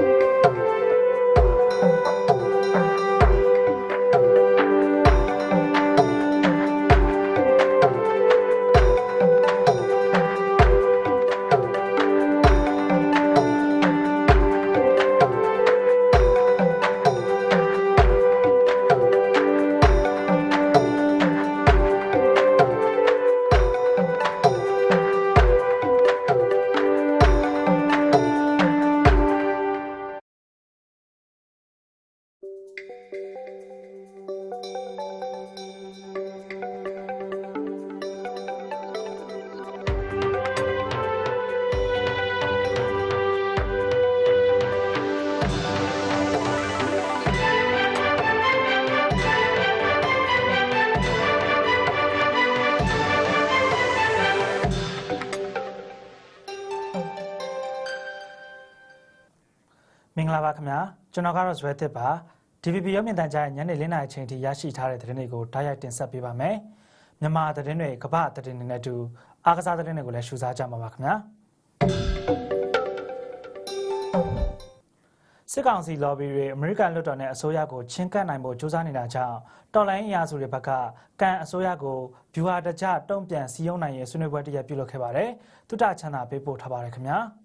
မ င်္ဂလာပါခင်ဗျာကျွန်တော်ကတော့ဇွဲတစ်ပါ DVB ရုပ်မြင်သံကြားရဲ့ညနေလင်းနာရီအချိန်ထိရရှိထားတဲ့သတင်းတွေကိုဓာတ်ရိုက်တင်ဆက်ပေးပါမယ်မြန်မာသတင်းတွေကမ္ဘာသတင်းတွေနဲ့အတူအားကစားသတင်းတွေကိုလည်းရှုစားကြမှာပါခင်ဗျာစစ်ကောင်စီ lobby တွေအမေရိကန်လွှတ်တော်နဲ့အစိုးရကိုချင်းကပ်နိုင်ဖို့ကြိုးစားနေတာကြောင့်တော်လိုင်းအင်အားစုတွေဘက်ကကန်အစိုးရကိုဗျူဟာတကြတုံ့ပြန်စီယုံနိုင်ရေးဆွေးနွေးပွဲတစ်ရပ်ပြုလုပ်ခဲ့ပါတယ်။တုတချမ်းသာပေးပို့ထားပါတယ်ခင်ဗျာ။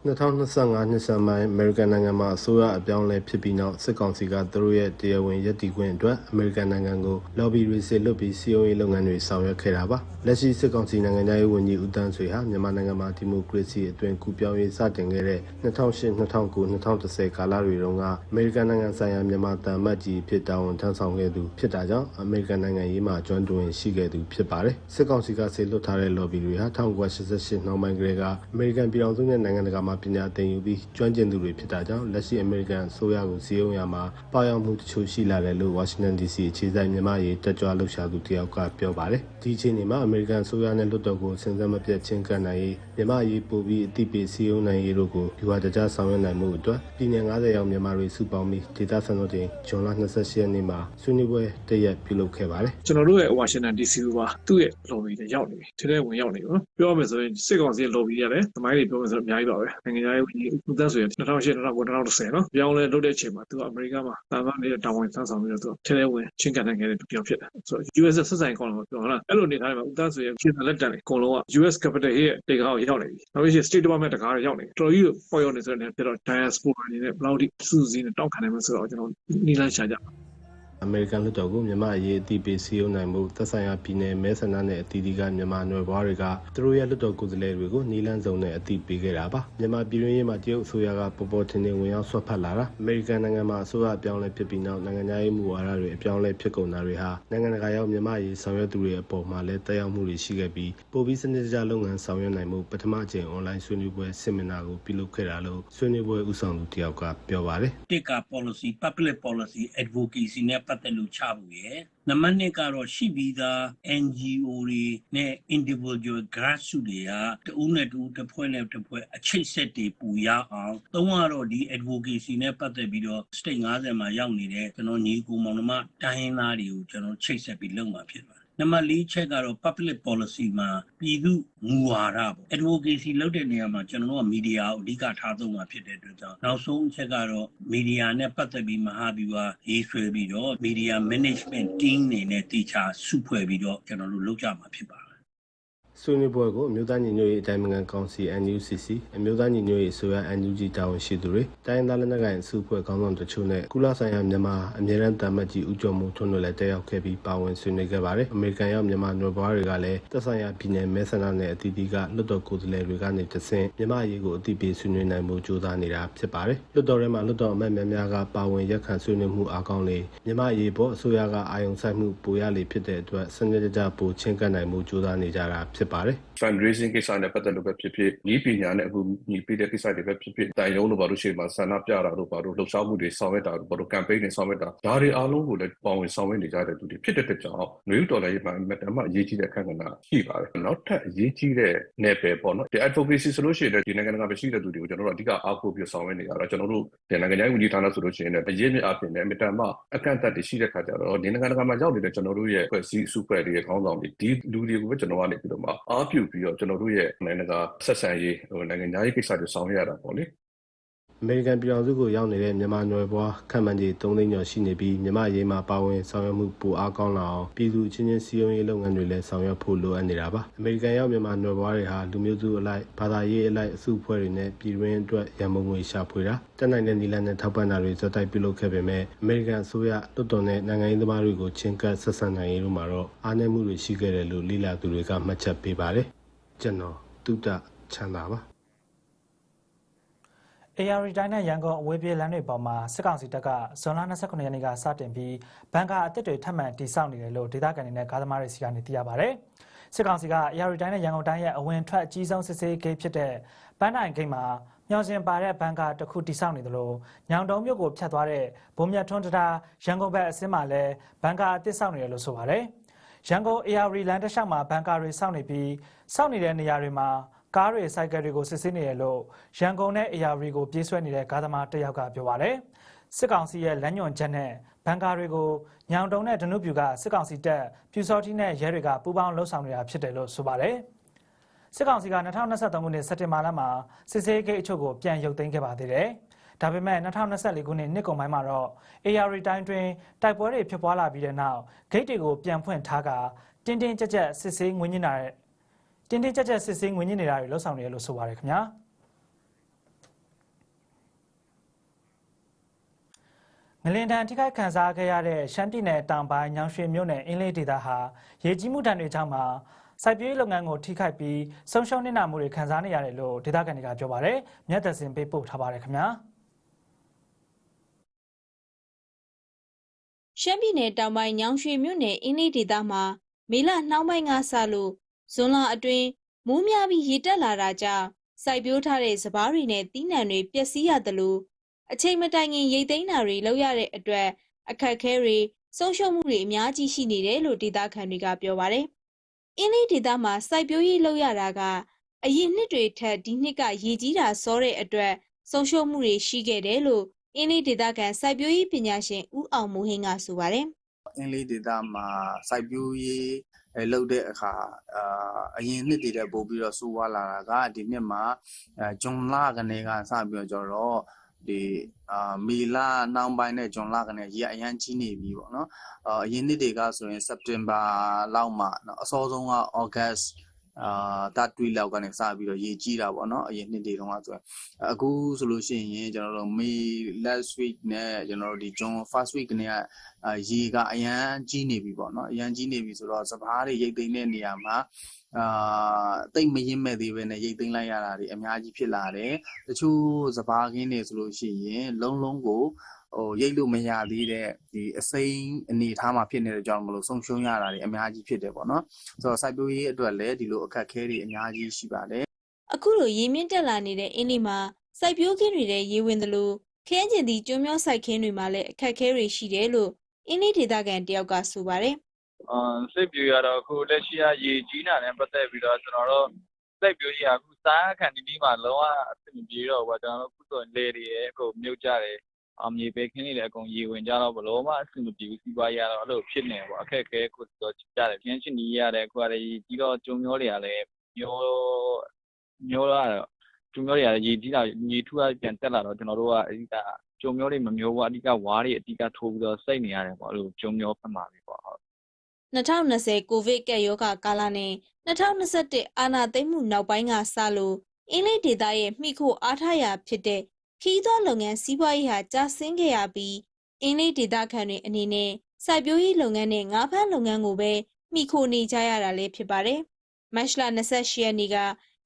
2025နှစ်ဆန်းပိုင်းအမေရိကန်နိုင်ငံမှာအစိုးရအပြောင်းအလဲဖြစ်ပြီးနောက်စစ်ကောင်စီကသူတို့ရဲ့တရားဝင်ရည်တည်ခွင့်အတွက်အမေရိကန်နိုင်ငံကို lobby တွေစေလွှတ်ပြီးစီယုံရေးလုပ်ငန်းတွေဆောင်ရွက်ခဲ့တာပါလက်ရှိစစ်ကောင်စီနိုင်ငံသားရေးဝန်ကြီးဦးတန်းဆွေဟာမြန်မာနိုင်ငံမှာဒီမိုကရေစီအတွင်ကူပြောင်းရေးစတင်ခဲ့တဲ့2008 2009 2010ကာလတွေတုန်းကအမေရိကန်နိုင်ငံဆိုင်ရာမြန်မာတန်မတ်ကြီးဖြစ်တာဝန်ထမ်းဆောင်ခဲ့သူဖြစ်တာကြောင့်အမေရိကန်နိုင်ငံရေးမှာကျွမ်းတွင်ရှိခဲ့သူဖြစ်ပါတယ်စစ်ကောင်စီကစေလွှတ်ထားတဲ့ lobby တွေဟာ1988နှောင်းပိုင်းကလေးကအမေရိကန်ပြည်ထောင်စုနဲ့နိုင်ငံတကာမှာပညာသင်ယူပြီးကျွမ်းကျင်သူတွေဖြစ်တာကြောင့်လက်ရှိအမေရိကန်အစိုးရကိုစီယုံရမှာပေါရောက်မှုတချို့ရှိလာတယ်လို့ Washington DC အခြေစိုက်မြန်မာရေးတက်ကြွလှုပ်ရှားသူတယောက်ကပြောပါတယ်ဒီအချိန်မှာအမေရိကန်အစိုးရနဲ့လွှတ်တော်ကိုစဉ်ဆက်မပြတ်ချင်းကပ်နိုင်ရေးမြန်မာရေးပို့ပြီးအသိပေးစီယုံနိုင်ရေးတို့ကိုဒီဝါတကြဆောင်ရွက်နိုင်မှုအတွက်ပြည်내90ရောက်မြန်မာတွေစုပေါင်းပြီးဒေတာစံတော်ချိန်ဇွန်လ28ရက်နေ့မှာဆွေးနွေးပွဲတရက်ပြုလုပ်ခဲ့ပါတယ်ကျွန်တော်တို့ရဲ့ Washington DC မှာသူ့ရဲ့ lobby တွေရောက်နေပြီထဲထဲဝင်ရောက်နေပြီနော်ပြောရမယ်ဆိုရင်စစ်ကောင်စီရဲ့ lobby ရတယ်သမိုင်းတွေပြောမယ်ဆိုတော့အများကြီးပါပဲနိုင်ငံခြားရေးဝန်ကြီးဦးသန်းဆိုရင်2008 2009 2010နော်ပြောင်းလဲလုပ်တဲ့အချိန်မှာသူကအမေရိကန်မှာတာဝန်နေတဲ့တာဝန်ဆန်းဆောင်ပြီးတော့သူထဲထဲဝင်ချင်းကန်နိုင်ခဲ့တဲ့သူပြောင်းဖြစ်တယ်ဆိုတော့ US ဆက်ဆိုင်ကောင်းလို့ပြောလားအဲ့လိုနေထားတယ်မှာဦးသန်းဆိုရင်ပြည်နယ်လက်တန်တွေအကုန်လုံးက US capital ရဲ့တေကားကိုရောက်နေပြီနောက်ပြီး State Department တကားတွေရောက်နေပြီတော်တော်ကြီးပေါ်ရောက်နေဆိုတဲ့ပြတော့ diaspora အနေနဲ့ဘယ်လောက်ထိစူးစီးနေတောက်ခံနိုင်မလဲဆိုတော့ကျွန်တော်နီးလန်းရှာကြပါ အမေရိကန်လွှတ်တော်ကိုမြန်မာအရေးအသိပေးစီယုံနိုင်မှုသက်ဆိုင်ရာပြည်내မဲဆန္ဒနဲ့အသီးသီးကမြန်မာနွယ်ဘွားတွေကသူတို့ရဲ့လွှတ်တော်ကိုယ်စားလှယ်တွေကိုနီလန်းစုံနဲ့အသိပေးခဲ့တာပါမြန်မာပြည်တွင်းရေးမှာတရုတ်အစိုးရကပေါ်ပေါ်ထင်ထင်ဝင်ရောက်ဆွတ်ဖက်လာတာအမေရိကန်နိုင်ငံမှာအစိုးရအပြောင်းလဲဖြစ်ပြီးနောက်နိုင်ငံသားရေးမူဝါဒတွေအပြောင်းလဲဖြစ်ကုန်တာတွေဟာနိုင်ငံတကာရောက်မြန်မာရေးဆောင်ရွက်သူတွေအပေါ်မှာလည်းတက်ရောက်မှုတွေရှိခဲ့ပြီးပိုပြီးစနစ်တကျလုပ်ငန်းဆောင်ရွက်နိုင်မှုပထမအကြိမ်အွန်လိုင်းဆွေးနွေးပွဲဆင်မီနာကိုပြုလုပ်ခဲ့တာလို့ဆွေးနွေးပွဲဦးဆောင်သူတယောက်ကပြောပါတယ်တစ်က policy public policy advocacy နဲ့ပတ်သက်လို့ချဖို့ရယ်နံပါတ်2ကတော့ရှိပြီးသား NGO တွေနဲ့ individual grassroots တွေကတဦးနဲ့တဦးတစ်ဖွဲ့နဲ့တစ်ဖွဲ့အချိတ်ဆက်တွေပူရအောင်သုံးကတော့ဒီ advocacy နဲ့ပတ်သက်ပြီးတော့ state 50မှာရောက်နေတဲ့ကျွန်တော်ညီကိုမောင်နှမတိုင်းရင်းသားတွေကိုကျွန်တော်ချိတ်ဆက်ပြီးလုပ်မှာဖြစ်ပါတယ် နံပါတ်၄ချက်ကတော့ public policy မှာပြည်သူမူဝါဒပေါ့ advocacy လုပ်တဲ့နေရာမှာကျွန်တော်တို့က media ကိုအဓိကထားသုံးမှာဖြစ်တဲ့အတွက်ကြောင့်နောက်ဆုံးအချက်ကတော့ media နဲ့ပတ်သက်ပြီးမဟာဗျူဟာရေးဆွဲပြီးတော့ media management team နေနဲ့တေချာစုဖွဲ့ပြီးတော့ကျွန်တော်တို့လုပ်ကြမှာဖြစ်ပါတယ် ဆွေးနွေးပွဲကိုအမျိုးသားညီညွတ်ရေးအတိုင်းအငံကောင်စီ NUCC အမျိုးသားညီညွတ်ရေးအစိုးရ NUG တာဝန်ရှိသူတွေတိုင်းဒေသလက်နက်ကိုင်အစုအဖွဲ့ခေါင်းဆောင်တချို့နဲ့ကုလဆိုင်ရာမြန်မာအမြဲတမ်းတာမတ်ကြီးဦးကျော်မိုးထွန်းတို့လည်းတက်ရောက်ခဲ့ပြီးပါဝင်ဆွေးနွေးခဲ့ပါတယ်။အမေရိကန်ရောက်မြန်မာနွယ်ဘွားတွေကလည်းသက်ဆိုင်ရာပြည်내မဲဆန္ဒနဲ့အသီးသီးကလွတ်တော်ကိုယ်စားလှယ်တွေကနေတဆင့်မြန်မာအရေးကိုအသိပေးဆွေးနွေးနိုင်မှုကြိုးစားနေတာဖြစ်ပါတယ်။လွတ်တော်ထဲမှာလွတ်တော်အမတ်များများကပါဝင်ရက်ခံဆွေးနွေးမှုအားကောင်းလေမြန်မာအရေးပေါ်အစိုးရကအာရုံစိုက်မှုပိုရလေဖြစ်တဲ့အတွက်စနစ်တကျပိုချင်းကပ်နိုင်မှုကြိုးစားနေကြတာဖြစ်ပါတယ်။ fundraising ကိစ္စနဲ့ပတ်သက်လို့ပဲဖြစ်ဖြစ်ဤပညာနဲ့အခုညီပေးတဲ့ကိစ္စတွေပဲဖြစ်ဖြစ်တိုင်ရုံးလို့ဘာလို့ရှိမှဆန္ဒပြတာတို့ဘာလို့လှုပ်ရှားမှုတွေဆောင်ရွက်တာတို့ဘာလို့ campaign တွေဆောင်ရွက်တာဒါတွေအားလုံးကိုလည်းပေါဝင်ဆောင်ရွက်နေကြတဲ့သူတွေဖြစ်တဲ့အတွက်ကြောင့်နယူးဒေါ်လာရေးမှာအမှအရေးကြီးတဲ့အခန်းကဏ္ဍရှိပါတယ်နောက်ထပ်အရေးကြီးတဲ့နယ်ပယ်ပေါ့နော်ဒီ advocacy ဆိုလို့ရှိရင်ဒီနိုင်ငံတကာပဲရှိတဲ့သူတွေကိုကျွန်တော်တို့အဓိကအားကိုးပြီးဆောင်ရွက်နေကြတာကျွန်တော်တို့ဒီနိုင်ငံခြားရေးဝန်ကြီးဌာနဆိုလို့ရှိရင်လည်းအရေးမြစ်အပြင်နဲ့အမြဲတမ်းမှအကန့်အသတ်တွေရှိတဲ့ခါကျတော့ဒီနိုင်ငံတကာမှာရောက်နေတဲ့ကျွန်တော်တို့ရဲ့ဖွဲ့စည်းစုဖွဲ့တွေရဲ့ခေါင်းဆောင်တွေဒီလူတွေကိုပဲကျွန်တော်ကနေပြီးတော့မှအားပြုပြီးတော့ကျွန်တော်တို့ရဲ့နိုင်ငံတကာဆက်ဆံရေးဟိုနိုင်ငံသားရေးကိစ္စတွေဆောင်ရွက်ရတာပေါ့လေ အမေရိကန်ပြည်ထောင်စုကိုရောက်နေတဲ့မြန်မာနွယ်ဘွားခန့်မှန်းကြီး3သိန်းကျော်ရှိနေပြီးမြန်မာရေးမှာပါဝင်ဆောင်ရွက်မှုပိုအားကောင်းလာအောင်ပြည်သူချင်းချင်းစည်းရုံးရေးလုပ်ငန်းတွေလည်းဆောင်ရွက်ဖို့လိုအပ်နေတာပါအမေရိကန်ရောက်မြန်မာနွယ်ဘွားတွေဟာလူမျိုးစုအလိုက်ဘာသာရေးအလိုက်အစုအဖွဲ့တွေနဲ့ပြည်တွင်းအတွက်ရန်ပုံငွေရှာဖွေတာတက်နိုင်တဲ့နည်းလမ်းနဲ့ထောက်ပံ့တာတွေဇက်တိုက်ပြုလုပ်ခဲ့ပေမဲ့အမေရိကန်အစိုးရလွှတ်တော်နဲ့နိုင်ငံရေးသမားတွေကိုချင်းကပ်ဆက်ဆံနိုင်ရေးတို့မှာတော့အားနည်းမှုတွေရှိခဲ့တယ်လို့လေ့လာသူတွေကမှတ်ချက်ပေးပါတယ်ကျွန်တော်တုဒ္ဒချမ်းသာပါ AR တိုင်းနဲ့ရန်ကုန်အဝေးပြေးလမ်းတွေပေါ်မှာစစ်ကောင်စီတပ်ကဇွန်လ29ရက်နေ့ကစတင်ပြီးဘန်ကာအသစ်တွေထပ်မံတိစောက်နေတယ်လို့ဒေသခံတွေနဲ့ကားသမားတွေစီကနေသိရပါဗျ။စစ်ကောင်စီက AR တိုင်းနဲ့ရန်ကုန်တိုင်းရဲ့အဝင်ထွက်အကြီးဆုံးစစ်ဆေးဂိတ်ဖြစ်တဲ့ပန်းတိုင်ဂိတ်မှာမျော်စင်ပါတဲ့ဘန်ကာတစ်ခုတိစောက်နေတယ်လို့ညောင်တုံးမြို့ကိုဖြတ်သွားတဲ့ဘုံမြတ်ထွန်းတရာရန်ကုန်ဘက်အစင်းမှာလည်းဘန်ကာအသစ်စောက်နေတယ်လို့ဆိုပါတယ်။ရန်ကုန် AR လမ်းတစ်လျှောက်မှာဘန်ကာတွေစောက်နေပြီးစောက်နေတဲ့နေရာတွေမှာ ကားတွေစိုက်ကယ်တွေကိုစစ်ဆေးနေရလို့ရန်ကုန်နဲ့ AR ကိုပြေးဆွဲနေတဲ့ကားသမားတစ်ယောက်ကပြောပါတယ်စစ်ကောင်စီရဲ့လမ်းညွန်ချက်နဲ့ဘန်ကာတွေကိုညောင်တုံနဲ့ဒနုပြူကစစ်ကောင်စီတပ်ပြူစောတိနဲ့ရဲတွေကပူးပေါင်းလှုပ်ဆောင်နေတာဖြစ်တယ်လို့ဆိုပါတယ်စစ်ကောင်စီက2023ခုနှစ်စက်တင်ဘာလမှာစစ်ဆေးဂိတ်အချို့ကိုပြန်ရုပ်သိမ်းခဲ့ပါသေးတယ်ဒါပေမဲ့2024ခုနှစ်နှစ်ကုန်ပိုင်းမှာတော့ AR တိုင်းတွင်တိုက်ပွဲတွေဖြစ်ပွားလာပြီးတဲ့နောက်ဂိတ်တွေကိုပြန်ဖွင့်ထားကတင်းတင်းကြပ်ကြပ်စစ်ဆေးငွေညင်တာ တဲ့တင်းတင်းကြပ်ကြပ်စစ်ဆေးငွေညင်နေတာတွေလှုပ်ဆောင်နေတယ်လို့ဆိုပါတယ်ခင်ဗျာငလင်တန်ထိခိုက်ခံစားခဲ့ရတဲ့ရှမ်းပြည်နယ်တောင်ပိုင်းညောင်ရွှေမြို့နယ်အင်းလေးဒေသဟာရေကြီးမှုတံတွေကြောင့်မှာစိုက်ပျိုးရေးလုပ်ငန်းကိုထိခိုက်ပြီးဆုံးရှုံးနေတာမှုတွေခံစားနေရတယ်လို့ဒေသခံတွေကပြောပါတယ်။မြတ်သက်စင်ပေးပို့ထားပါတယ်ခင်ဗျာ။ရှမ်းပြည်နယ်တောင်ပိုင်းညောင်ရွှေမြို့နယ်အင်းလေးဒေသမှာမေလနှောင်းပိုင်းကစလို့ ဇွန်လအတွင်းမိုးများပြီးရေတက်လာတာကြောင့်စိုက်ပျိုးထားတဲ့စပားတွေနဲ့တီးနှံတွေပျက်စီးရတယ်လို့အချိန်မတိုင်ခင်ရိတ်သိမ်းတာတွေလုပ်ရတဲ့အတွက်အခက်အခဲတွေဆုံးရှုံးမှုတွေအများကြီးရှိနေတယ်လို့ဒေသခံတွေကပြောပါတယ်။အင်းလေးဒေသမှာစိုက်ပျိုးရေးလုပ်ရတာကအရင်နှစ်တွေထက်ဒီနှစ်ကရေကြီးတာစောတဲ့အတွက်ဆုံးရှုံးမှုတွေရှိခဲ့တယ်လို့အင်းလေးဒေသခံစိုက်ပျိုးရေးပညာရှင်ဦးအောင်မိုးဟင်းကဆိုပါတယ်အင်းလေးဒေသမှာစိုက်ပျိုးရေး အဲလှုပ်တဲ့အခါအာအရင်နှစ်တွေတည်းပို့ပြီးတော့ဆိုးွားလာတာကဒီနှစ်မှာဂျွန်လကနေကစပြီးတော့ကျတော့ဒီအာမီလာနောင်ပိုင်းနဲ့ဂျွန်လကနေရေအရန်ကြီးနေပြီပေါ့နော်အရင်နှစ်တွေကဆိုရင်စက်တင်ဘာလောက်မှနော်အစောဆုံးကဩဂတ် အာတတ်တွီလောက်ကနေစပြီးတော့ရေကြီးတာပေါ့နော်အရင်နှစ်တွေတုန်းကဆိုရင်အခုဆိုလို့ရှိရင်ကျွန်တော်တို့မေ last week နဲ့ကျွန်တော်တို့ဒီ John first week ကနေကအာရေကအရန်ကြီးနေပြီပေါ့နော်အရန်ကြီးနေပြီဆိုတော့စပားတွေရိတ်သိမ်းတဲ့နေရာမှာ အာတိတ်မရင်မဲ့သေးပဲနဲ့ရိတ်သိမ်းလိုက်ရတာတွေအများကြီးဖြစ်လာတယ်တချို့စပားခင်းတွေဆိုလို့ရှိရင်လုံးလုံးကိုဟိုရိတ်လို့မရသေးတဲ့ဒီအစိမ်းအနေထားမှာဖြစ်နေတဲ့ကြောင့်မလို့ဆုံးရှုံးရတာတွေအများကြီးဖြစ်တယ်ပေါ့နော်ဆိုတော့စိုက်ပျိုးရေးအတွက်လည်းဒီလိုအခက်အခဲတွေအများကြီးရှိပါတယ်။အခုလိုရေမြင့်တက်လာနေတဲ့အင်းလေးမှာစိုက်ပျိုးခင်းတွေတဲ့ရေဝင်သလိုခင်းကျင်သည့်ကျွန်းမျောစိုက်ခင်းတွေမှာလည်းအခက်အခဲတွေရှိတယ်လို့အင်းလေးဒေသခံတယောက်ကဆိုပါတယ် အာစိတ်ပြူရတော့အခုလက်ရှိကရေကြီးတာနဲ့ပတ်သက်ပြီးတော့ကျွန်တော်တို့စိတ်ပြူကြီးကအခုစားခန်တီတီမှာလုံးဝအဆင်မပြေတော့ဘူးကျွန်တော်တို့အခုဆိုလေတွေရဲ့အခုမြုပ်ကြတယ်အမြေပဲခင်းနေတယ်အကုန်ရေဝင်ကြတော့ဘလုံးမအဆင်မပြေဘူးစီးပွားရေးရတော့အဲ့လိုဖြစ်နေပေါ့အခက်အခဲကိုတော့ကြတယ်ပြင်းရှင်ကြီးရတယ်အခုကလည်းကြီးတော့ကျုံမျောတွေကလည်းမျောမျောရတော့ကျုံမျောတွေကလည်းရေကြီးတာရေထူကပြန်တက်လာတော့ကျွန်တော်တို့ကအဓိကကျုံမျောတွေမမျောဘူးအဓိကဝါးတွေအဓိကထိုးပြီးတော့စိတ်နေရတယ်ပေါ့အဲ့လိုကျုံမျောဖက်မှာပဲပေါ့ဟုတ် 2020ကိုဗစ်ကပ်ရောဂါကာလနဲ့2021အာဏာသိမ်းမှုနောက်ပိုင်းကစလို့အင်းလေးဒေသရဲ့မိခိုအားထားရာဖြစ်တဲ့ခီးသွွားလုပ်ငန်းစီးပွားရေးဟာကျဆင်းခဲ့ရပြီးအင်းလေးဒေသခံတွေအနေနဲ့စိုက်ပျိုးရေးလုပ်ငန်းနဲ့ငါးဖမ်းလုပ်ငန်းကိုပဲမိခိုနေကြရတာလည်းဖြစ်ပါတယ်။မတ်လ28ရက်နေ့က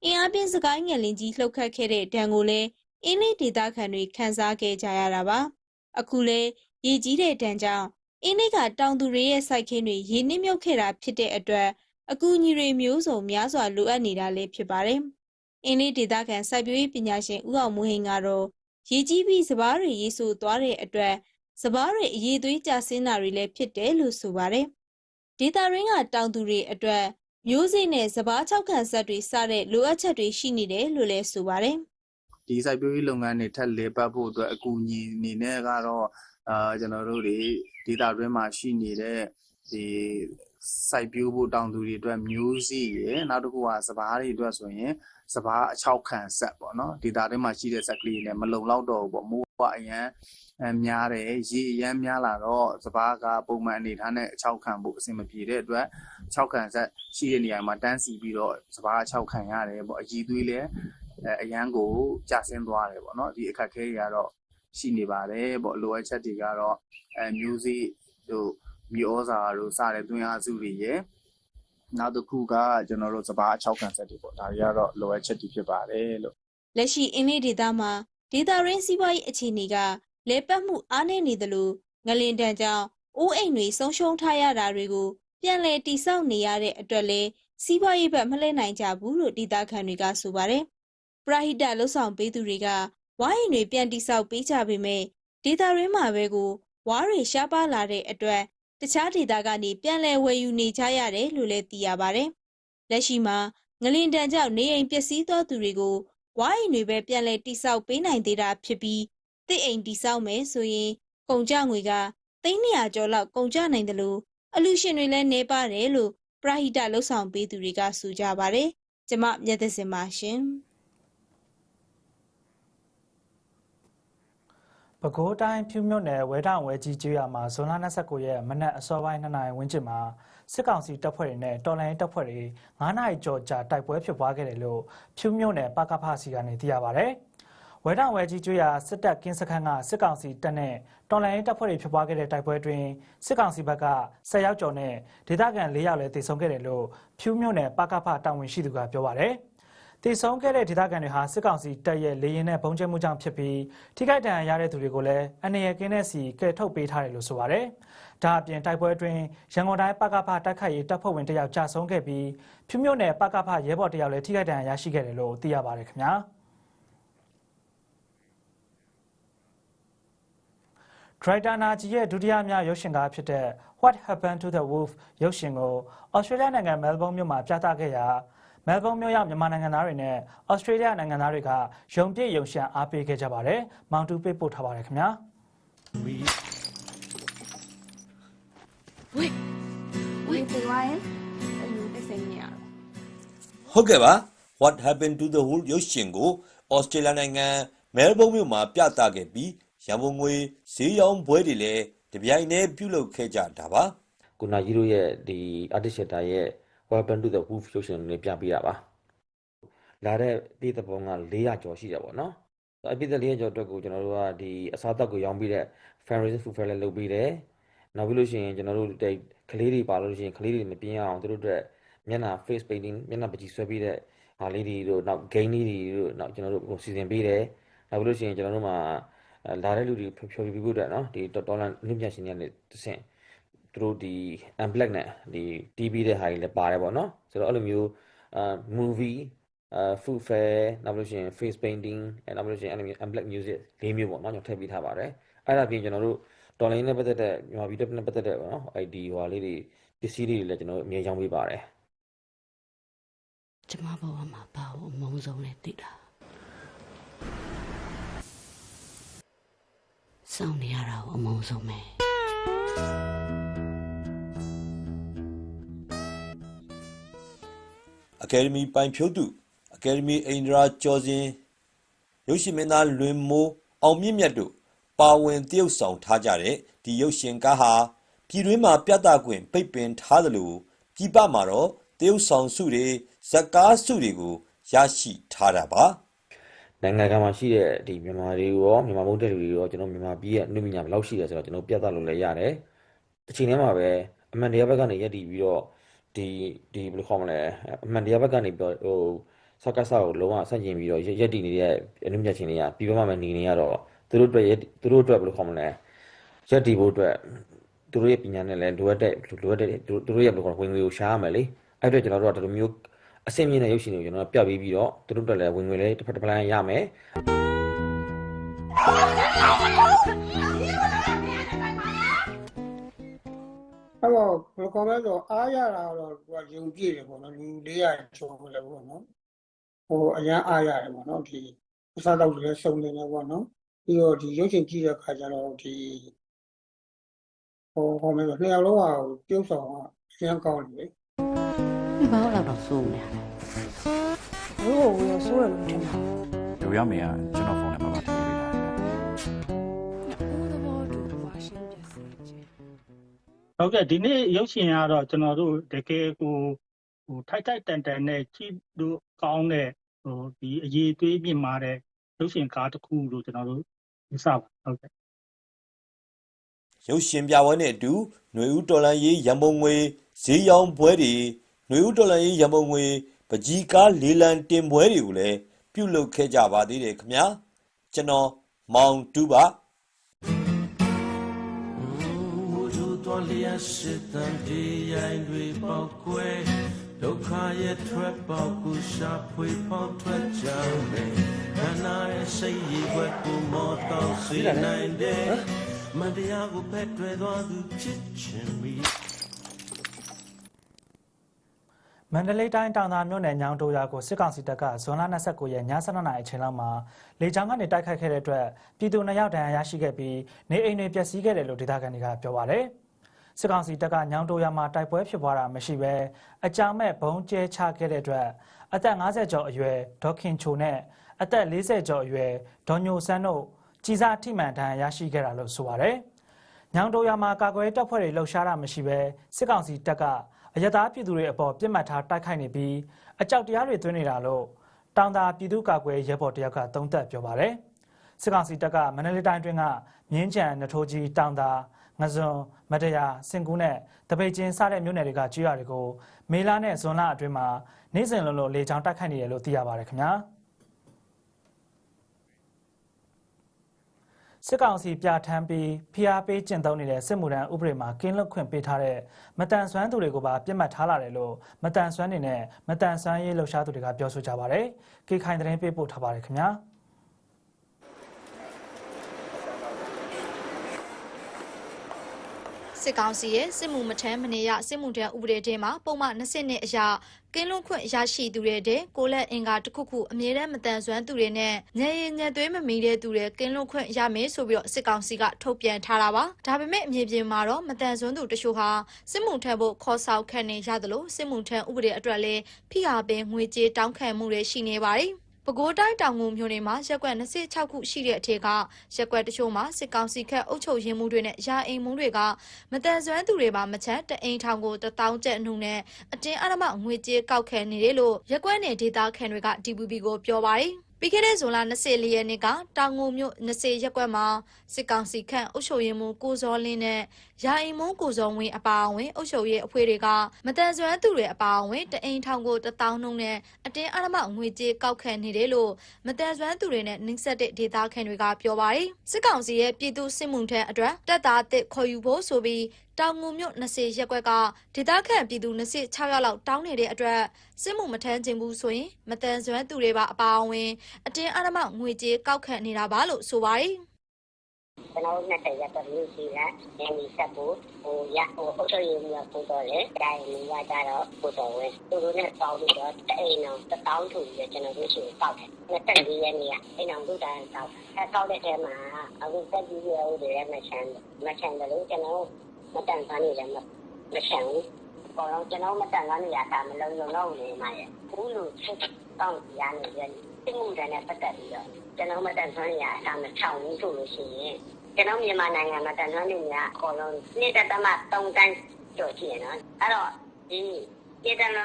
အင်အားပြင်းစကိုင်းငယ်လင်းကြီးလှုပ်ခတ်ခဲ့တဲ့ဒဏ်ကိုလည်းအင်းလေးဒေသခံတွေခံစားခဲ့ကြရတာပါ။အခုလဲရေကြီးတဲ့ဒဏ်ကြောင့် အင်းလေးကတောင်သူတွေရဲ့စိုက်ခင်းတွေရေနစ်မြုပ်ခဲ့တာဖြစ်တဲ့အတွက်အကူအညီတွေမျိုးစုံများစွာလိုအပ်နေတာလည်းဖြစ်ပါတယ်။အင်းလေးဒေသခံစိုက်ပျိုးရေးပညာရှင်ဦးအောင်မိုးဟင်ကတော့ရေကြီးပြီးစပားတွေရေဆိုသွားတဲ့အတွက်စပားတွေအရေးသွေးကျဆင်းတာတွေလည်းဖြစ်တယ်လို့ဆိုပါတယ်။ဒေတာရင်းကတောင်သူတွေအတွက်မျိုးစေ့နဲ့စပား၆ခန့်ဆက်တွေစတဲ့လိုအပ်ချက်တွေရှိနေတယ်လို့လည်းဆိုပါတယ်။ဒီစိုက်ပျိုးရေးလုပ်ငန်းတွေထက်လေပတ်ဖို့အတွက်အကူအညီအနေနဲ့ကတော့ အာကျွန်တော်တို့တွေဒေတာတွင်းမှာရှိနေတဲ့ဒီစိုက်ပျိုးဖို့တောင်သူတွေအတွက်မျိုးစေ့ရယ်နောက်တစ်ခုကစဘာတွေအတွက်ဆိုရင်စဘာအချောက်ခံဆက်ပေါ့နော်ဒေတာထဲမှာရှိတဲ့ဆက်ကလေးတွေနဲ့မလုံလောက်တော့ဘူးပေါ့မိုးကအရန်အများတယ်ရေအရန်များလာတော့စဘာကပုံမှန်အနေထားနဲ့အချောက်ခံဖို့အဆင်မပြေတဲ့အတွက်အချောက်ခံဆက်ရှိတဲ့နေရာမှာတန်းစီပြီးတော့စဘာအချောက်ခံရတယ်ပေါ့အကြီးသွေးလည်းအဲအရန်ကိုကျဆင်းသွားတယ်ပေါ့နော်ဒီအခက်ခဲတွေကတော့ ရှိနေပါတယ်ပေါ့လိုအပ်ချက်တွေကတော့အဲမျိုးစေ့တို့မြေဩဇာတို့စတဲ့သွင်းအားစုတွေရယ်နောက်တစ်ခုကကျွန်တော်တို့စဘာအချောက်ခံဆက်တွေပေါ့ဒါတွေကတော့လိုအပ်ချက်တွေဖြစ်ပါတယ်လို့လက်ရှိအင်းလေးဒေသမှာဒေသရင်းစီးပွားရေးအခြေအနေကလဲပတ်မှုအားနည်းနေသလိုငလင်တန်ကြောင့်အိုးအိမ်တွေဆုံးရှုံးထားရတာတွေကိုပြန်လည်တိစောက်နေရတဲ့အတွက်လဲစီးပွားရေးဘက်မလှည့်နိုင်ကြဘူးလို့ဒေသခံတွေကဆိုပါတယ်။ပရာဟိတလှုပ်ဆောင်ပေးသူတွေက ဝိုင်းရင်တွေပြန်တိစောက်ပေးကြပေမဲ့ဒေသရင်းမှာပဲကိုဝါးတွေရှားပါလာတဲ့အတွက်တခြားဒေသကနေပြန်လည်ဝယ်ယူနေကြရတယ်လို့လည်းသိရပါတယ်။လက်ရှိမှာငလင်တန်ကြောင့်နေအိမ်ပျက်စီးသွားသူတွေကိုဝိုင်းအိမ်တွေပဲပြန်လဲတိဆောက်ပေးနိုင်သေးတာဖြစ်ပြီးတစ်အိမ်တိဆောက်မယ်ဆိုရင်ကုန်ကြငွေက300ကျော်လောက်ကုန်ကြနိုင်တယ်လို့အလူရှင်တွေလည်းနေပါတယ်လို့ပရဟိတလှုပ်ဆောင်ပေးသူတွေကဆိုကြပါတယ်ကျမမြတ်သက်စင်ပါရှင် ပဲခူးတိုင်းဖြူမြို့နယ်ဝဲတောင်ဝဲကြီးကျွော်မှာဇွန်လ29ရက်မနက်အစောပိုင်း2နာရီဝန်းကျင်မှာစစ်ကောင်စီတပ်ဖွဲ့တွေနဲ့တော်လိုင်းတပ်ဖွဲ့တွေ9နာရီကျော်ကြာတိုက်ပွဲဖြစ်ပွားခဲ့တယ်လို့ဖြူမြို့နယ်ပကဖစီကနေသိရပါဗျ။ဝဲတောင်ဝဲကြီးကျွော်စစ်တပ်ကင်းစခန်းကစစ်ကောင်စီတပ်နဲ့တော်လိုင်းတပ်ဖွဲ့တွေဖြစ်ပွားခဲ့တဲ့တိုက်ပွဲတွင်စစ်ကောင်စီဘက်က10ရောက်ကျော်နဲ့ဒေသခံ4ယောက်လည်းတေဆုံးခဲ့တယ်လို့ဖြူမြို့နယ်ပကဖတာဝန်ရှိသူကပြောပါဗျ။ တည်ဆုံးခဲ့တဲ့ဒေသခံတွေဟာစစ်ကောင်စီတပ်ရဲ့လေရင်နဲ့ပုံကျဲမှုကြောင့်ဖြစ်ပြီးထိခိုက်ဒဏ်ရာရတဲ့သူတွေကိုလည်းအနေရကင်းတဲ့စီကယ်ထုတ်ပေးထားတယ်လို့ဆိုပါတယ်။ဒါအပြင်တိုက်ပွဲအတွင်းရန်ကုန်တိုင်းပကဖတိုက်ခိုက်ရေးတပ်ဖွဲ့ဝင်တယောက်ကြာဆုံးခဲ့ပြီးဖြူမြို့နယ်ပကဖရဲဘော်တယောက်လည်းထိခိုက်ဒဏ်ရာရရှိခဲ့တယ်လို့သိရပါတယ်ခင်ဗျာ။ Driver နာကြီးရဲ့ဒုတိယမြောက်ရုပ်ရှင်ကားဖြစ်တဲ့ What Happened to the Wolf ရုပ်ရှင်ကိုဩစတြေးလျနိုင်ငံမဲလ်ဘုန်းမြို့မှာပြသခဲ့ရာ မဲလ်ဘုန်းမြို့ရောက်မြန်မာနိုင်ငံသားတွေနဲ့ဩစတြေးလျနိုင်ငံသားတွေကယုံပြည့်ယုံရှံအားပေးခဲ့ကြပါတယ်။မောင်တူပေးပို့ထားပါတယ်ခင်ဗျာ။ဝေးဝေးပြေးဝိုင်းအဲ့လိုသိစိတ်နေရတော့ဟုတ်ကဲ့ပါ What happened to the whole ရုပ်ရှင်ကိုဩစတြေးလျနိုင်ငံမဲလ်ဘုန်းမြို့မှာပြသခဲ့ပြီးရန်ကုန်ငွေဈေးရောင်းပွဲတွေလည်းတပြိုင်တည်းပြုလုပ်ခဲ့ကြတာပါကိုနာကြီးတို့ရဲ့ဒီ artist shatter ရဲ့ weapon to the wolf ရုပ်ရှင်လေးပြပေးတာပါလာတဲ့ပြည်သက်ပေါင်းက400ကျော်ရှိတယ်ပေါ့နော်အပြည်သက်400ကျော်အတွက်ကိုကျွန်တော်တို့ကဒီအစားအသောက်ကိုရောင်းပြီးတဲ့ fundraising food fair လေးလုပ်ပြီးတယ်နောက်ပြီးလို့ရှိရင်ကျွန်တော်တို့ဒီကလေးတွေပါလို့ရှိရင်ကလေးတွေမပြင်းအောင်သူတို့အတွက်မျက်နှာ face painting မျက်နှာပကြီးဆွဲပြီးတဲ့ဟာလေးတွေတို့နောက် game လေးတွေတို့နောက်ကျွန်တော်တို့စီစဉ်ပေးတယ်နောက်ပြီးလို့ရှိရင်ကျွန်တော်တို့မှာလာတဲ့လူတွေဖျော်ဖြေဖို့အတွက်နော်ဒီတော်လန်နည်းပြရှင်တွေကနေတဆင့် သူတို့ဒီ unblack နဲ့ဒီ TV တဲ့ဟာတွေလည်းပါတယ်ပေါ့နော်ဆိုတော့အဲ့လိုမျိုးအာ movie အာ food fair နောက်လို့ရှိရင် face painting အဲနောက်လို့ရှိရင်အဲ့လိုမျိုး unblack music ၄မျိုးပေါ့နော်ကျွန်တော်ထည့်ပေးထားပါတယ်အဲ့ဒါပြင်ကျွန်တော်တို့တော်လိုင်းနဲ့ပတ်သက်တဲ့မြန်မာပြည်နဲ့ပတ်သက်တဲ့ပေါ့နော် ID ဟိုဟာလေးတွေပစ္စည်းတွေလည်းကျွန်တော်တို့အမြဲရောင်းပေးပါတယ်ကျမဘဝမှာဘာလို့အမုန်းဆုံးလဲသိတာစောင့်နေရတာကိုအမုန်းဆုံးပဲ အကယ်ဒမီပိုင်ဖြိုးသူအကယ်ဒမီအိန္ဒြာကျော်စင်ရုပ်ရှင်မင်းသားလွင်မိုးအောင်မြင့်မြတ်တို့ပါဝင်တရုပ်ဆောင်ထားကြတဲ့ဒီရုပ်ရှင်ကားဟာပြည်တွင်းမှာပြသခွင့်ပိတ်ပင်ထားသလိုပြည်ပမှာတော့တရုပ်ဆောင်စုတွေဇက်ကားစုတွေကိုရရှိထားတာပါနိုင်ငံကမှာရှိတဲ့ဒီမြန်မာတွေရောမြန်မာမဟုတ်တဲ့လူတွေရောကျွန်တော်မြန်မာပြည်ရဲ့အနုပညာဘယ်လောက်ရှိတယ်ဆိုတော့ကျွန်တော်ပြသလို့လည်းရတယ်တစ်ချိန်တည်းမှာပဲအမှန်တရားဘက်ကနေရက်တည်ပြီးတော့ ဒီဒီဘယ်လိုခေါ်မလဲအမှန်တရားဘက်ကနေပြီးတော့ဟိုစကားဆောက်ကိုလုံးဝဆန့်ကျင်ပြီးတော့ရက်တည်နေတဲ့အနုပညာရှင်တွေကပြီးတော့မှနေနေရတော့သူတို့အတွက်သူတို့အတွက်ဘယ်လိုခေါ်မလဲရက်တည်ဖို့အတွက်သူတို့ရဲ့ပညာနဲ့လည်းလိုအပ်တဲ့လိုအပ်တဲ့သူတို့ရဲ့ဘယ်လိုခေါ်ဝင်ငွေကိုရှားရမယ်လေအဲ့အတွက်ကျွန်တော်တို့ကဒီလိုမျိုးအဆင့်မြင့်တဲ့ရုပ်ရှင်တွေကိုကျွန်တော်ပြပေးပြီးတော့သူတို့အတွက်လည်းဝင်ငွေလည်းတစ်ဖက်တစ်ပလန်ရမယ် အဲ့တော့ဘယ်လိုခေါ်မလဲဆိုတော့အားရတာတော့သူကယုံကြည်တယ်ပေါ့နော်လူ400ကျော်လည်းပေါ့နော်ဟိုအရန်အားရတယ်ပေါ့နော်ဒီအစားတောက်တွေလည်းစုံနေတယ်ပေါ့နော်ပြီးတော့ဒီရုပ်ရှင်ကြည့်တဲ့ခါကျတော့ဒီဟိုခေါ်မလဲဆိုနှစ်ယောက်လုံးကပြုတ်ဆောင်ကအရင်ကောင်းတယ်လေဒီဘာလို့တော့စိုးနေရလဲဘိုးကိုရောဆိုးရလို့ထင်တာလူရမေကကျွန်တော် ဟုတ်ကဲ့ဒီနေ့ရုပ်ရှင်ကတော့ကျွန်တော်တို့တကယ်ကိုဟိုထိုက်ထိုက်တန်တန်နဲ့ကြည့်လို့ကောင်းတဲ့ဟိုဒီအရေးသွေးမြင့်မာတဲ့ရုပ်ရှင်ကားတစ်ခုလို့ကျွန်တော်တို့ယူဆပါဟုတ်ကဲ့ ရုပ်ရှင်ပြပွဲနဲ့အတူຫນွေဦးတော်လန်ရေးရန်ပုံငွေဈေးရောင်းပွဲတွေຫນွေဦးတော်လန်ရေးရန်ပုံငွေပကြီးကားလေးလံတင်ပွဲတွေကိုလည်းပြုလုပ်ခဲ့ကြပါသေးတယ်ခင်ဗျာကျွန်တော်မောင်တူပါ လျက်စစ်တမ်းဒီရိုင်းတွေပေါက်ကွဲဒုက္ခရဲ့ထွက်ပေါက်ကိုရှာဖွေပေါက်ထွက်ကြမယ်ခန္ဓာရဲ့စိတ်ရည်ွက်ကိုမောတော့စေနိုင်တယ်မတရားကိုဖက်ထွယ်သွားသူဖြစ်ချင်ပြီမန္တလေးတိုင်းတောင်သာမြို့နယ်ညောင်တိုရွာကိုစစ်ကောင်စီတပ်ကဇွန်လ29ရက်ည7:00နာရီအချိန်လောက်မှာလေကြောင်းကနေတိုက်ခိုက်ခဲ့တဲ့အတွက်ပြည်သူ2ယောက်ဒဏ်ရာရရှိခဲ့ပြီးနေအိမ်တွေပျက်စီးခဲ့တယ်လို့ဒေသခံတွေကပြောပါတယ်။ စစ်ကောင်စီတပ်ကညောင်တိုရွာမှာတိုက်ပွဲဖြစ်ပွားတာမရှိဘဲအကြမ်းမဲ့ဘုံကျဲချခဲ့တဲ့အတွက်အသက်50ကျော်အရွယ်ဒေါက်ခင်ချိုနဲ့အသက်40ကျော်အရွယ်ဒေါ်ညိုဆန်းတို့ကြီးစားထိမှန်ဒဏ်ရာရရှိခဲ့တာလို့ဆိုပါတယ်။ညောင်တိုရွာမှာကာကွယ်ရေးတပ်ဖွဲ့တွေလှုပ်ရှားတာမရှိဘဲစစ်ကောင်စီတပ်ကအရသားပြည်သူတွေအပေါ်ပြစ်မှတ်ထားတိုက်ခိုက်နေပြီးအကြောက်တရားတွေသွင်းနေတာလို့တောင်သာပြည်သူ့ကာကွယ်ရေးရဲဘော်တယောက်ကသုံးသပ်ပြောပါတယ်။စစ်ကောင်စီတပ်ကမန္တလေးတိုင်းအတွင်းကမြင်းကြံနထိုးကြီးတောင်သာ ငဇွန်မတရာစင်ကူးနဲ့တပိတ်ချင်းစတဲ့မြို့နယ်တွေကကြေးရွာတွေကိုမေလာနဲ့ဇွန်လအတွင်းမှာနေ့စဉ်လုံးလုံးလေကြောင်းတိုက်ခိုက်နေတယ်လို့သိရပါတယ်ခင်ဗျာ။စစ်ကောင်စီပြဋ္ဌာန်းပြီးဖိအားပေးကျင့်သုံးနေတဲ့စစ်မှုထမ်းဥပဒေမှာကင်းလွတ်ခွင့်ပေးထားတဲ့မတန်ဆွမ်းသူတွေကိုပါပြစ်မှတ်ထားလာတယ်လို့မတန်ဆွမ်းနေနဲ့မတန်ဆွမ်းရေးလှုပ်ရှားသူတွေကပြောဆိုကြပါတယ်။ကေခိုင်သတင်းပေးပို့ထားပါတယ်ခင်ဗျာ။ စစ်ကောင်စီရဲ့စစ်မှုမထမ်းမနေရစစ်မှုထမ်းဥပဒေထဲမှာပုံမှန်20နှစ်အရာကင်းလွန်ခွင့်ရရှိသူတွေတဲ့ကိုလက်အင်္ကာတစ်ခုခုအမြဲတမ်းမတန်ဆွမ်းသူတွေနဲ့ညရင်ညက်သွေးမမီတဲ့သူတွေကင်းလွန်ခွင့်ရမယ်ဆိုပြီးတော့စစ်ကောင်စီကထုတ်ပြန်ထားတာပါဒါပေမဲ့အမြင်ပြင်မှာတော့မတန်ဆွမ်းသူတချို့ဟာစစ်မှုထမ်းဖို့ခေါ်ဆောင်ခံနေရတယ်လို့စစ်မှုထမ်းဥပဒေအတွက်လည်းဖိအားပေးငွေကြေးတောင်းခံမှုတွေရှိနေပါတယ် ပဲခူးတိုင်းတောင်ငူမြို့နယ်မှာရက်ကွက်26ခုရှိတဲ့အထက်ကရက်ကွက်တချို့မှာစစ်ကောင်စီခက်အုပ်ချုပ်ရေးမှုတွေနဲ့ရာအိမ်မှုတွေကမတန်ဆွမ်းသူတွေပါမချက်တအိမ်ထောင်ကို1000ကျပ်အနှုန်းနဲ့အတင်းအဓမ္မငွေကြေးကောက်ခံနေတယ်လို့ရက်ကွက်နယ်ဒေသခံတွေက DPP ကိုပြောပါတယ် ပြီးခဲ့တဲ့ဇွန်လ24ရက်နေ့ကတောင်ငူမြို့20ရက်ကွက်မှာစစ်ကောင်စီခန့်အုပ်ချုပ်ရေးမှူးကိုစောလင်းနဲ့ရာအိမ်မုန်းကိုစောဝင်းအပါအဝင်အုပ်ချုပ်ရေးအဖွဲ့တွေကမတန်ဆွမ်းသူတွေအပါအဝင်တအိမ်ထောင်ကို1000နှုန်းနဲ့အတင်းအဓမ္မငွေကြေးကောက်ခံနေတယ်လို့မတန်ဆွမ်းသူတွေနဲ့နှိစက်တဲ့ဒေသခံတွေကပြောပါတယ်စစ်ကောင်စီရဲ့ပြည်သူစစ်မှုထမ်းအတွက်တပ်သားအသစ်ခေါ်ယူဖို့ဆိုပြီး တောင်ငူမြို့20ရက်ကွက်ကဒေသခံပြည်သူ26ယောက်လောက်တောင်းနေတဲ့အတွက်စစ်မှုမထမ်းခြင်းဘူးဆိုရင်မတန်ဆွမ်းသူတွေပါအပါအဝင် အတင်းအဓမ္မငွေကြေးကောက်ခံနေတာပါလို့ဆိုပါတယ်ကျွန်တော်တို့နဲ့ရက်တော့မျိုးရှိလား။ညနေဆက်ဖို့ဟိုရဟိုအုပ်ချုပ်ရေးမျိုးပို့တော့လေ။တိုင်းမျိုးကကြတော့ပို့တော့ဝင်။သူတို့နဲ့ပေါင်းပြီးတော့တအိမ်အောင်တစ်တောင်းထူပြီးကျွန်တော်တို့ရှိတောက်တယ်။24ရက်နေ့ကအိမ်အောင်တို့တိုင်းတောက်။အဲတောက်တဲ့ထဲမှာအခုတက်ပြီးရဦးတယ်မချမ်းမချမ်းတယ်လို့ကျွန်တော် မတန်ဆန်းနေတယ်မချမ်းဘူး။ဘောလုံးကျွန်တော်မတန်ဆန်းနေရတာမလုံးလုံးတော့နေမှာရဲ့။ဘူးလို့စစ်တောင်းရနေတယ်။စစ်မှုတန်းနဲ့ပတ်သက်ပြီးတော့ကျွန်တော်မတန်ဆန်းနေရတာမချောင်းဘူးဆိုလို့ရှိရင်ကျွန်တော်မြန်မာနိုင်ငံမှာတန်ဆွမ်းနေများအကုန်လုံးနေ့တသမ3တန်းကျော်ရှိရနော်အဲ့တော့ဒီနေ့တသမ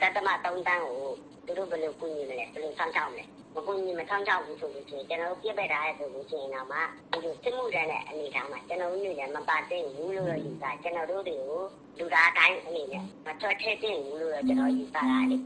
တသမ3တန်းကိုသူတို့ဘယ်လိုကူညီမလဲဘယ်လိုဆောင်ချောက်မလဲ မကူညီမဆောင်ချောက်ဘူးဆိုလို့ရှိရင်ကျွန်တော်တို့ပြစ်ပက်ထားရဆိုလို့ရှိရင်တော့မှဒီလိုစစ်မှုတန်းတဲ့အနေထားမှာကျွန်တော်တို့ညလည်းမပါတဲ့ဘူးလို့ယူဆကျွန်တော်တို့တွေကိုလူသားတိုင်းအနေနဲ့မထွက်ထည့်တဲ့ဘူးလို့ကျွန်တော်ယူဆတာလေ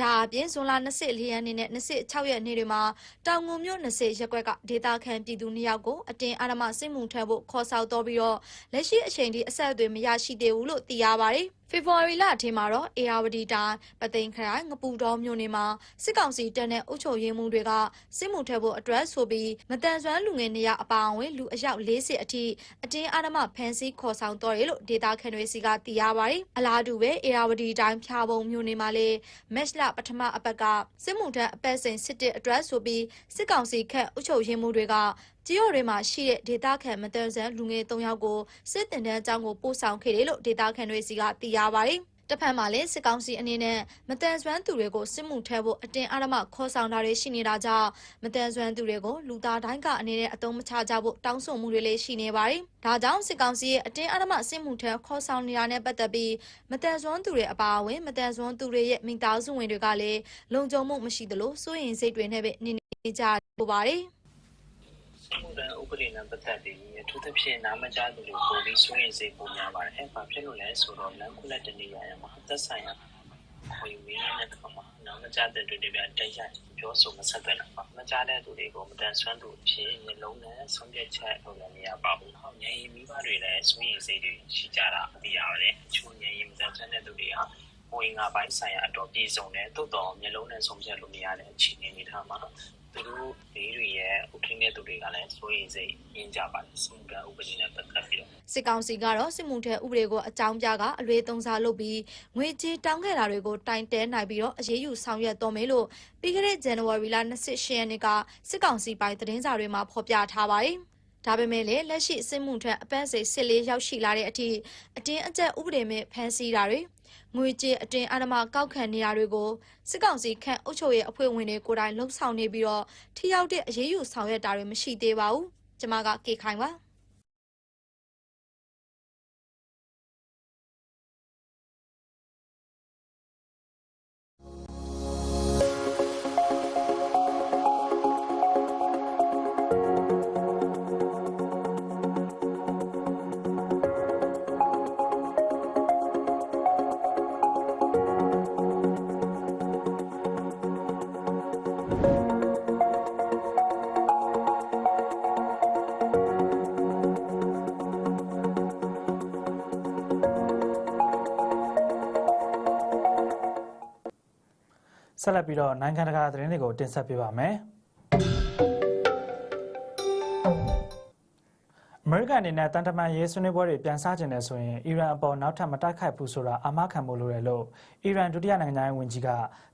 ဒါအပြင်ဇွန်လ24ရက်နေ့နဲ့26ရက်နေ့တွေမှာတောင်ငုံမြို့20ရက်ကွက်ကဒေတာခန်ပြည်သူနှစ်ယောက်ကိုအတင်းအဓမ္မစစ်မှုထမ်းဖို့ခေါ်ဆောင်တော်ပြီးတော့လက်ရှိအချိန်ထိအဆက်အသွယ်မရရှိသေးဘူးလို့သိရပါတယ်။ ဖေဖော်ဝါရီလအထင်းမှာတော့အေယာဝတီတိုင်းပသိမ်ခရိုင်ငပူတော်မြို့နယ်မှာစစ်ကောင်စီတပ်နဲ့အုပ်ချုပ်ရေးမှူးတွေကစစ်မှုထမ်းဖို့အတွက်ဆိုပြီးမတန်ဆွမ်းလူငယ်နေရအပါအဝင်လူအယောက်40အထိအတင်းအဓမ္မဖမ်းဆီးခေါ်ဆောင်တော်တယ်လို့ဒေတာခန်တွေစီကသိရပါတယ်။အလားတူပဲအေယာဝတီတိုင်းဖြာပုံမြို့နယ်မှာလည်းမက်လပထမအပတ်ကစစ်မှုထမ်းအပတ်စဉ်စစ်တဲ့အတွက်ဆိုပြီးစစ်ကောင်စီခန့်အုပ်ချုပ်ရေးမှူးတွေကကြေးရွာတွေမှာရှိတဲ့ဒေတာခန်မတန်ဆန်လူငယ်၃ယောက်ကိုစစ်တင်တဲ့အကြောင်းကိုပို့ဆောင်ခဲ့တယ်လို့ဒေတာခန်တွေစီကသိရပါတယ်။တစ်ဖက်မှာလည်းစစ်ကောင်စီအနေနဲ့မတန်ဆွမ်းသူတွေကိုစစ်မှုထမ်းဖို့အတင်းအဓမ္မခေါ်ဆောင်တာတွေရှိနေတာကြောင့်မတန်ဆွမ်းသူတွေကိုလူသားတိုင်းကအနေနဲ့အတုံးမချကြဖို့တောင်းဆိုမှုတွေလည်းရှိနေပါတယ်။ဒါကြောင့်စစ်ကောင်စီရဲ့အတင်းအဓမ္မစစ်မှုထမ်းခေါ်ဆောင်နေတာနဲ့ပတ်သက်ပြီးမတန်ဆွမ်းသူတွေအပါအဝင်မတန်ဆွမ်းသူတွေရဲ့မိသားစုဝင်တွေကလည်းလုံခြုံမှုမရှိသလိုစိုးရိမ်စိတ်တွေနဲ့ပဲနေနေကြပိုပါတယ်။ မှုတန်းဥပဒေနဲ့ပတ်သက်ပြီးအထူးသဖြင့်နာမကြားသူတွေပိုပြီးစိုးရိမ်စိတ်ပုံများပါတယ်။အဲဘာဖြစ်လို့လဲဆိုတော့လမ်းခုလက်တနေရာမှာသက်ဆိုင်ရာခွေဝေးတဲ့ခါမှာနာမကြားတဲ့တွေတွေပြတိုက်ရိုက်ပြောဆိုမဆက်သွယ်တာပါ။မကြားတဲ့သူတွေကိုမတန်ဆွမ်းသူအဖြစ်မျိုးလုံးနဲ့ဆုံးဖြတ်ချက်ထုတ်ရမရပါဘူး။ဟောညရင်မိဘတွေလည်းစိုးရိမ်စိတ်တွေရှိကြတာသိရပါတယ်။ချိုးညရင်မတန်ဆွမ်းတဲ့သူတွေဟာဝင်ငါပိုင်းဆိုင်ရာအတော်ပြေဆုံးတယ်တိုးတော်မျိုးလုံးနဲ့ဆုံးဖြတ်လို့မရတဲ့အခြေအနေတွေထားမှာ သူတို့ဒေးတွေရဲ့ဥထင်းတဲ့သူတွေကလည်းစိုးရိမ်စိတ်ရင်းကြပါတယ်စမှုကဥပဒေနဲ့ပတ်သက်ပြီးတော့စစ်ကောင်စီကတော့စစ်မှုထမ်းဥပဒေကိုအကြောင်းပြကအလွေသုံးစားလုပ်ပြီးငွေကြေးတောင်းခဲ့တာတွေကိုတိုင်တဲနိုင်ပြီးတော့အရေးယူဆောင်ရွက်တော်မယ်လို့ပြီးခဲ့တဲ့ဇန်နဝါရီလ28ရက်နေ့ကစစ်ကောင်စီပိုင်းသတင်းစာတွေမှာဖော်ပြထားပါတယ်။ဒါပေမဲ့လည်းလက်ရှိစစ်မှုထမ်းအပန်းစိတ်စစ်လေးရောက်ရှိလာတဲ့အထိအတင်းအကျပ်ဥပဒေမဲ့ဖမ်းဆီးတာတွေ ငွေကြေးအတင်းအဓမ္မကောက်ခံနေတာတွေကိုစစ်ကောင်စီခန့်အုပ်ချုပ်ရေးအဖွဲ့ဝင်တွေကိုယ်တိုင်လှုံ့ဆော်နေပြီးတော့ထိရောက်တဲ့အရေးယူဆောင်ရွက်တာတွေမရှိသေးပါဘူး။ကျွန်မကကေခိုင်ပါ ဆက်လက်ပြီးတော့နိုင်ငံတကာသတင်းတွေကိုတင်ဆက်ပေးပါမယ်။အမေရိကန်အနေနဲ့တန်တမန်ရေးဆွေးနွေးပွဲတွေပြန်စကျင်တယ်ဆိုရင်အီရန်အပေါ်နောက်ထပ်မတိုက်ခိုက်ဘူးဆိုတာအာမခံဖို့လိုတယ်လို့အီရန်ဒုတိယနိုင်ငံရေးဝန်ကြီးက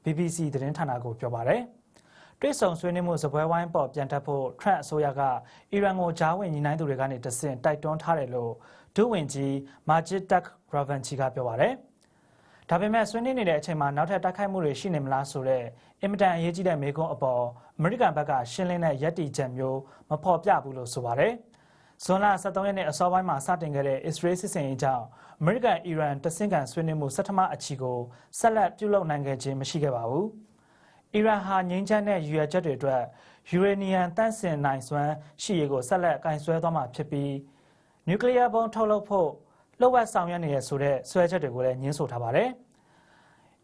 BBC သတင်းဌာနကိုပြောပါတယ်။တွိတ်ဆုံဆွေးနွေးမှုစပွဲဝိုင်းပေါ်ပြန်တက်ဖို့ထရန့်အစိုးရကအီရန်ကိုဂျားဝင်ညီနိုင်သူတွေကနေတဆင့်တိုက်တွန်းထားတယ်လို့ဒုဝန်ကြီးမာဂျစ်တက်ရာဗန်ချီကပြောပါတယ်။ ဒါပေမဲ့ဆွေးနွေးနေတဲ့အချိန်မှာနောက်ထပ်တိုက်ခိုက်မှုတွေရှိနေမလားဆိုတော့အင်မတန်အရေးကြီးတဲ့မေးခွန်းအပေါ်အမေရိကန်ဘက်ကရှင်းလင်းတဲ့ရည်တည်ချက်မျိုးမဖော်ပြဘူးလို့ဆိုပါတယ်။ဇွန်လ23ရက်နေ့အစောပိုင်းမှာစတင်ခဲ့တဲ့ Israel စစ်စင်ရေးကြောင့်အမေရိကန်အီရန်တဆင့်ကန်ဆွေးနွေးမှုဆထမအချီကိုဆက်လက်ပြုလုပ်နိုင်ခဲ့ခြင်းမရှိခဲ့ပါဘူး။အီရန်ဟာငြိမ်းချမ်းတဲ့ရည်ရွယ်ချက်တွေအတွက်ယူရေနီယံတန့်စင်နိုင်စွမ်းရှိရေးကိုဆက်လက်ကင်ဆွဲသွားမှာဖြစ်ပြီးနျူကလ িয়ার ဘုံထုတ်လုပ်ဖို့ လှုပ်ဝက်ဆောင်ရွက်နေတဲ့ဆိုတဲ့ဆွဲချက်တွေကိုလည်းညှင်းဆိုထားပါတယ်။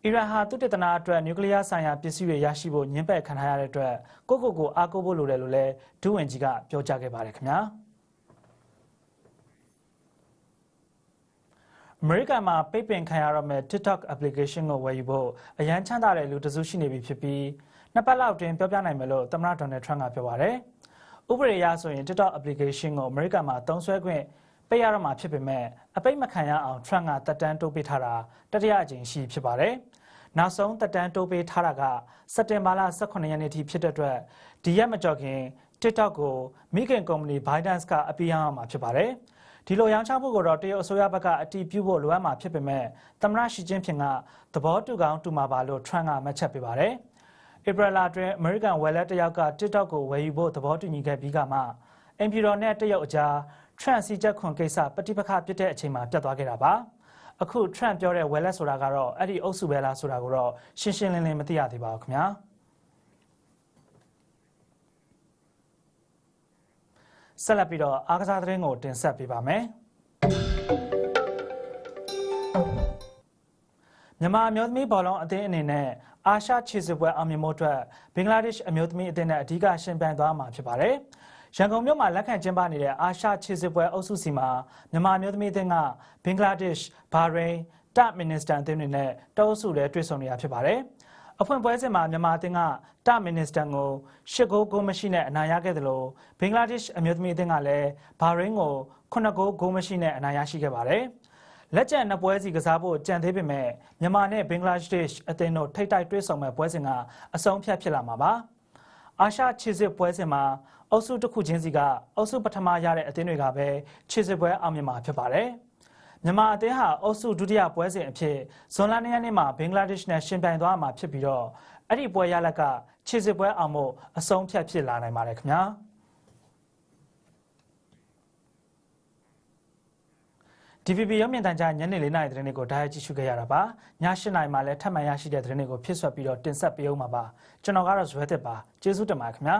အီရန်ဟာသူတည်တနာအတွက်နျူကလ িয়ার ဆိုင်ရာပစ္စည်းတွေရရှိဖို့ညှင်းပယ်ခံထားရတဲ့အတွက်ကိုကိုကိုအားကိုးဖို့လိုတယ်လို့လည်းဒုဝန်ကြီးကပြောကြားခဲ့ပါတယ်ခင်ဗျာအမေရိကန်မှာပိတ်ပင်ခံရတော့မဲ့ TikTok application ကိုဝယ်ယူဖို့အရန်ချမ်းသာတဲ့လူတစုရှိနေပြီဖြစ်ပြီးနှစ်ပတ်လောက်တွင်ပြောပြနိုင်မယ်လို့သမ္မတဒေါ်နယ်ထရန့်ကပြောပါတယ်။ဥပဒေအရဆိုရင် TikTok application ကိုအမေရိကန်မှာသုံးစွဲခွင့် ပိတ်ရတော့မှာဖြစ်ပေမဲ့အပိတ်မခံရအောင်ထရန့်ကတက်တန်းတိုးပေးထားတာတတိယအကြိမ်ရှိဖြစ်ပါတယ်။နောက်ဆုံးတက်တန်းတိုးပေးထားတာကစက်တင်ဘာလ18ရက်နေ့ထိဖြစ်တဲ့အတွက်ဒီရက်မကျော်ခင် TikTok ကိုမိခင်ကုမ္ပဏီ ByteDance ကအပြည့်ရအောင်မှာဖြစ်ပါတယ်။ဒီလိုရောင်းချမှုကိုတော့တရုတ်အစိုးရဘက်ကအတီးပြုဖို့လိုအပ်မှာဖြစ်ပေမဲ့သမ္မတရှီကျင်းဖျင်ကသဘောတူကောင်းတူမှာပါလို့ထရန့်ကမှတ်ချက်ပေးပါတယ်။ဧပြီလအတွင်းအမေရိကန်ဝယ်လက်တယောက်က TikTok ကိုဝယ်ယူဖို့သဘောတူညီခဲ့ပြီးကမှအင်ပီရော်နဲ့တရုတ်အကြား Trump စီချက်ခွန်ကိစ္စပဋိပက္ခဖြစ်တဲ့အချိန်မှာပြတ်သွားခဲ့တာပါအခု Trump ပြောတဲ့ wallet ဆိုတာကတော့အဲ့ဒီအုပ်စုပဲလားဆိုတာကိုတော့ရှင်းရှင်းလင်းလင်းမသိရသေးပါဘူးခင်ဗျာဆက်လက်ပြီးတော့အားကစားသတင်းကိုတင်ဆက်ပေးပါမယ်မြန်မာအမျိုးသမီးဘောလုံးအသင်းအနေနဲ့အာရှခြေစစ်ပွဲအောင်မြင်မှုအတွက်ဘင်္ဂလားဒေ့ရှ်အမျိုးသမီးအသင်းနဲ့အဓိကရှင်ပြိုင်သွားမှာဖြစ်ပါတယ်။ ရန်ကုန်မြို့မှာလက်ခံကျင်းပနေတဲ့အာရှခြေစစ်ပွဲအုပ်စုစီမှာမြန်မာမျိုးသမီးအသင်းကဘင်္ဂလားဒေ့ရှ်ဘာရိန်းတမင်နစ္စတာအသင်းတွေနဲ့တောအုပ်စုလည်းတွေ့ဆုံနေတာဖြစ်ပါတယ်။အဖွင့်ပွဲစဉ်မှာမြန်မာအသင်းကတမင်နစ္စတာကိုရှစ်ဂိုးဂိုးမရှိနဲ့အနိုင်ရခဲ့တယ်လို့ဘင်္ဂလားဒေ့ရှ်အမျိုးသမီးအသင်းကလည်းဘာရိန်းကိုခုနှစ်ဂိုးဂိုးမရှိနဲ့အနိုင်ရရှိခဲ့ပါတယ်။လက်ကျန်နှစ်ပွဲစီကစားဖို့ကြံသေးပေမဲ့မြန်မာနဲ့ဘင်္ဂလားဒေ့ရှ်အသင်းတို့ထိတ်တိုက်တွေ့ဆုံမဲ့ပွဲစဉ်ကအဆုံးဖြတ်ဖြစ်လာမှာပါ။အာရှခြေစစ်ပွဲစဉ်မှာ အုပ်စုတစ်ခုချင်းစီကအုပ်စုပထမရတဲ့အသင်းတွေကပဲခြေစစ်ပွဲအောင်မြင်မှာဖြစ်ပါတယ်။မြန်မာအသင်းဟာအုပ်စုဒုတိယပွဲစဉ်အဖြစ်ဇွန်လ၂ရက်နေ့မှာဘင်္ဂလားဒေ့ရှ်နဲ့ရှင်ပြိုင်သွားမှာဖြစ်ပြီးတော့အဲ့ဒီပွဲရလက်ကခြေစစ်ပွဲအောင်ဖို့အဆုံးဖြတ်ဖြစ်လာနိုင်ပါတယ်ခင်ဗျာ။ DVB ရုပ်မြင်သံကြားညနေ၄နာရီသတင်းတွေကိုဒါရိုက်ကြည့်ရှုခဲ့ရတာပါည၈နာရီမှာလည်းထပ်မံရရှိတဲ့သတင်းတွေကိုဖြစ်ဆွဲပြီးတော့တင်ဆက်ပေးအောင်ပါပါကျွန်တော်ကတော့ဇွဲသစ်ပါကျေးဇူးတင်ပါတယ်ခင်ဗျာ